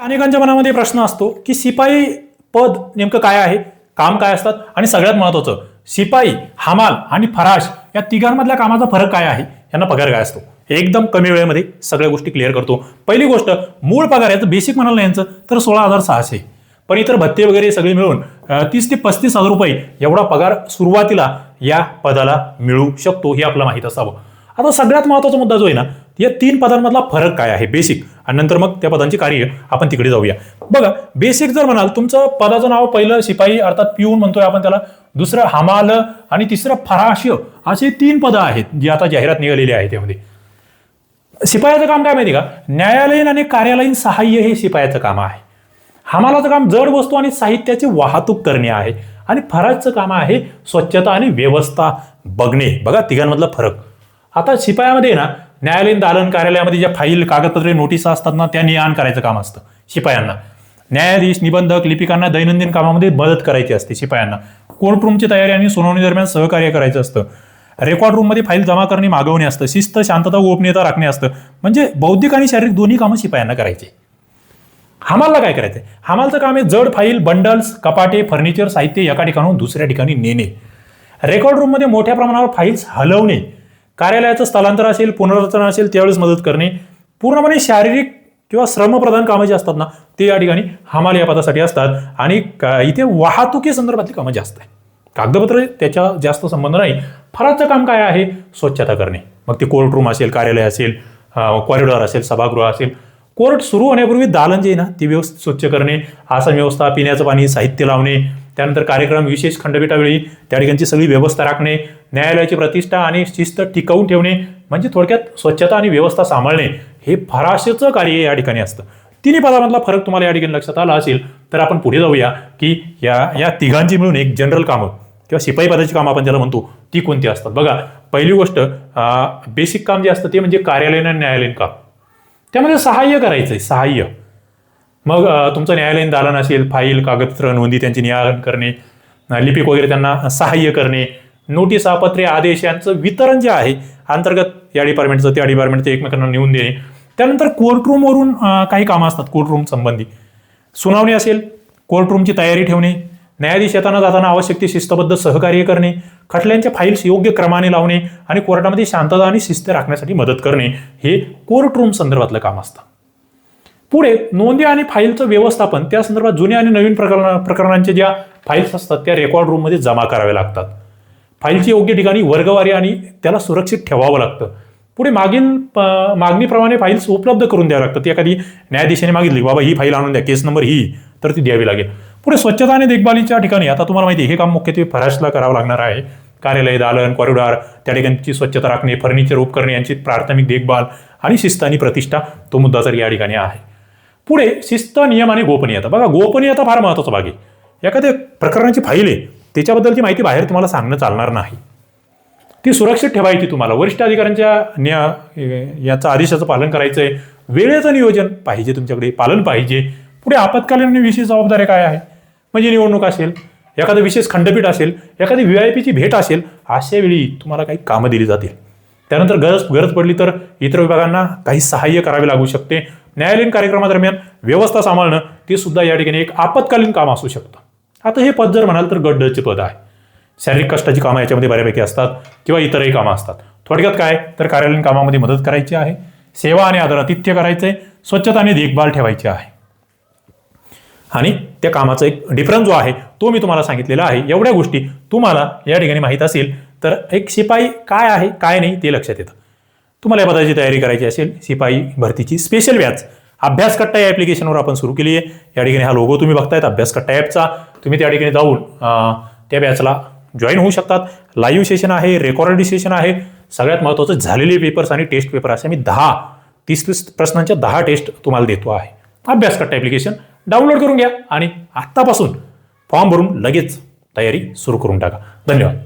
अनेकांच्या मनामध्ये प्रश्न असतो की शिपाई पद नेमकं काय आहे काम काय असतात आणि सगळ्यात महत्वाचं शिपाई हमाल आणि फराश या तिघांमधल्या कामाचा फरक काय आहे यांना पगार काय असतो? एकदम कमी वेळेमध्ये सगळ्या गोष्टी क्लिअर करतो. पहिली गोष्ट मूळ पगार याचं बेसिक म्हणाल यांचं तर सोळा हजार सहाशे. पण इतर भत्ते वगैरे सगळे मिळून तीस ते पस्तीस हजार रुपये एवढा पगार सुरुवातीला या पदाला मिळू शकतो हे आपलं माहीत असावं. आता सगळ्यात महत्त्वाचा मुद्दा जो आहे ना या तीन पदांमधला फरक काय आहे? बेसिक आणि नंतर मग त्या पदांची कार्य आपण तिकडे जाऊया. बघा बेसिक जर म्हणाल तुमचं पदाचं नाव पहिलं शिपाई अर्थात पिऊन म्हणतोय आपण त्याला दुसरं हमाल आणि तिसरं फराश असे तीन पदं आहेत जी आता जाहिरात निघालेली आहे त्यामध्ये. शिपायाचं काम काय माहिती का? न्यायालयीन आणि कार्यालयीन सहाय्य हे शिपायाचं काम आहे. हमालाचं काम जड वस्तू आणि साहित्याची वाहतूक करणे आहे. आणि फराजचं काम आहे स्वच्छता आणि व्यवस्था बघणे. बघा तिघांमधला फरक. आता शिपायामध्ये ना न्यायालयीन दालन कार्यालयामध्ये ज्या फाईल कागदपत्रे नोटिसा असतात ना त्या नियान करायचं काम असतं शिपायांना. न्यायाधीश निबंधक लिपिकांना दैनंदिन कामामध्ये मदत करायची असते शिपायांना. कोर्ट रूमची तयारी आणि सुनावणी दरम्यान सहकार्य करायचं असतं. रेकॉर्ड रूममध्ये फाईल जमा करणे मागवणे असतं शिस्त शांतता गोपनीयता राखणे असतं. म्हणजे बौद्धिक आणि शारीरिक दोन्ही कामं शिपायांना करायचे. हमालला काय करायचंय? हमालचं काम आहे जड फाईल बंडल्स कपाटे फर्निचर साहित्य एका ठिकाणाहून दुसऱ्या ठिकाणी नेणे. रेकॉर्ड रूममध्ये मोठ्या प्रमाणावर फाईल्स हलवणे. कार्यालयाचं स्थलांतर असेल पुनर्रचना असेल त्यावेळेस मदत करणे. पूर्णपणे शारीरिक किंवा श्रमप्रधान कामं जी असतात ना ते या ठिकाणी हमाल या पदासाठी असतात. आणि का- इथे वाहतुकी संदर्भातली कामं जास्त आहे कागदपत्र त्याच्या जास्त संबंध नाही. फराचं काम काय आहे? स्वच्छता करणे. मग ते कोर्ट रूम असेल कार्यालय असेल कॉरिडॉर असेल सभागृह असेल. कोर्ट सुरू होण्यापूर्वी दालन जे आहे ना ती व्यवस्थित स्वच्छ करणे. आसन व्यवस्था पिण्याचं पाणी साहित्य लावणे. त्यानंतर कार्यक्रम विशेष खंडपीठावेळी त्या ठिकाणची सगळी व्यवस्था राखणे न्यायालयाची प्रतिष्ठा आणि शिस्त टिकवून ठेवणे म्हणजे थोडक्यात स्वच्छता आणि व्यवस्था सांभाळणे हे फराशेचं कार्य या ठिकाणी असतं. तिन्ही पदामधला फरक तुम्हाला या ठिकाणी लक्षात आला असेल तर आपण पुढे जाऊया की या या तिघांची मिळून एक जनरल कामं किंवा शिपाई पदाची कामं आपण ज्याला म्हणतो ती कोणती असतात? बघा पहिली गोष्ट बेसिक काम जे असतं ते म्हणजे कार्यालयीन आणि न्यायालयीन काम. त्यामध्ये सहाय्य करायचं आहे सहाय्य. मग तुमचं न्यायालयीन दालन असेल फाईल कागदपत्र नोंदी त्यांची नियारण करणे लिपिक वगैरे त्यांना सहाय्य करणे नोटीस पत्रे आदेश यांचं वितरण जे आहे अंतर्गत या डिपार्टमेंटचं त्या डिपार्टमेंटचं एकमेकांना नेऊन देणे. त्यानंतर कोर्टरूमवरून काही कामं असतात कोर्टरूम संबंधी. सुनावणी असेल कोर्टरूमची तयारी ठेवणे न्यायाधीश येताना जाताना आवश्यक ते शिस्तबद्ध सहकार्य करणे खटल्यांच्या फाईल्स योग्य क्रमाने लावणे आणि कोर्टामध्ये शांतता आणि शिस्त राखण्यासाठी मदत करणे हे कोर्टरूम संदर्भातलं काम असतं. पुढे नोंदी आणि फाईलचं व्यवस्थापन त्या संदर्भात जुन्या आणि नवीन प्रकरण प्रकरणांच्या ज्या फाईल्स असतात त्या रेकॉर्ड रूममध्ये जमा कराव्या लागतात. फाईलची योग्य ठिकाणी वर्गवारी आणि त्याला सुरक्षित ठेवावं लागतं. पुढे मागील मागणीप्रमाणे फाईल्स उपलब्ध करून द्याव्या लागतात. एखादी न्यायाधीशाने मागितली बाबा ही फाईल आणून द्या केस नंबर ही तर ती द्यावी लागेल. पुढे स्वच्छता आणि देखभालीच्या ठिकाणी आता तुम्हाला माहिती आहे हे काम मुख्यत्वे फराशला करावं लागणार आहे. कार्यालय दालन कॉरिडॉर त्या ठिकाणची स्वच्छता राखणे फर्निचर उपकरणे यांची प्राथमिक देखभाल आणि शिस्त आणि प्रतिष्ठा तो मुद्दा तर या ठिकाणी आहे. पुढे शिस्त नियम आणि गोपनीयता. बघा गोपनीयता फार महत्त्वाचा भाग आहे एखाद्या प्रकरणाची फाईल आहे त्याच्याबद्दलची माहिती बाहेर तुम्हाला सांगणं चालणार नाही. ती सुरक्षित ठेवायची तुम्हाला. वरिष्ठ अधिकाऱ्यांच्या न्या याचं आदेशाचं पालन करायचं आहे वेळेचं नियोजन पाहिजे तुमच्याकडे पालन पाहिजे. पुढे आपत्कालीन आणि विशेष जबाबदारी काय आहे? म्हणजे निवडणूक असेल एखादं विशेष खंडपीठ असेल एखादी व्ही आय पीची भेट असेल अशा वेळी तुम्हाला काही कामं दिली जातील. त्यानंतर गरज गरज पडली तर इतर विभागांना काही सहाय्य करावे लागू शकते. न्यायालयीन कार्यक्रमादरम्यान व्यवस्था सांभाळणं ते सुद्धा या ठिकाणी एक आपत्कालीन काम असू शकतं. आता हे पद जर म्हणाल तर गड्डचे पद आहे. शारीरिक कष्टाची कामं याच्यामध्ये बऱ्यापैकी असतात किंवा इतरही कामं असतात. थोडक्यात काय? तर कार्यालयीन कामामध्ये मदत करायची आहे. सेवा आणि आदरातिथ्य करायचं आहे स्वच्छता आणि देखभाल ठेवायची आहे. आणि त्या कामाचा एक डिफरन्स जो आहे तो मी तुम्हाला सांगितलेला आहे. एवढ्या गोष्टी तुम्हाला या ठिकाणी माहीत असेल तर एक शिपाई काय आहे काय नाही ते लक्षात येतं. तुम्हाला या पदाची तयारी करायची असेल शिपाई भरतीची स्पेशल बॅच अभ्यास कट्टा या ॲप्लिकेशनवर आपण सुरू केली आहे. या ठिकाणी हा लोगो तुम्ही बघतायत अभ्यास कट्टा ॲपचा तुम्ही त्या ठिकाणी जाऊन त्या बॅचला जॉईन होऊ शकतात. लाईव्ह सेशन आहे रेकॉर्डेड सेशन आहे. सगळ्यात महत्त्वाचं झालेले पेपर्स आणि टेस्ट पेपर असे मी दहा तीस तीस प्रश्नांच्या दहा टेस्ट तुम्हाला देतो आहे. अभ्यास कट्टा ॲप्लिकेशन डाउनलोड करून घ्या आणि आत्तापासून फॉर्म भरून लगेच तयारी सुरू करून टाका. धन्यवाद.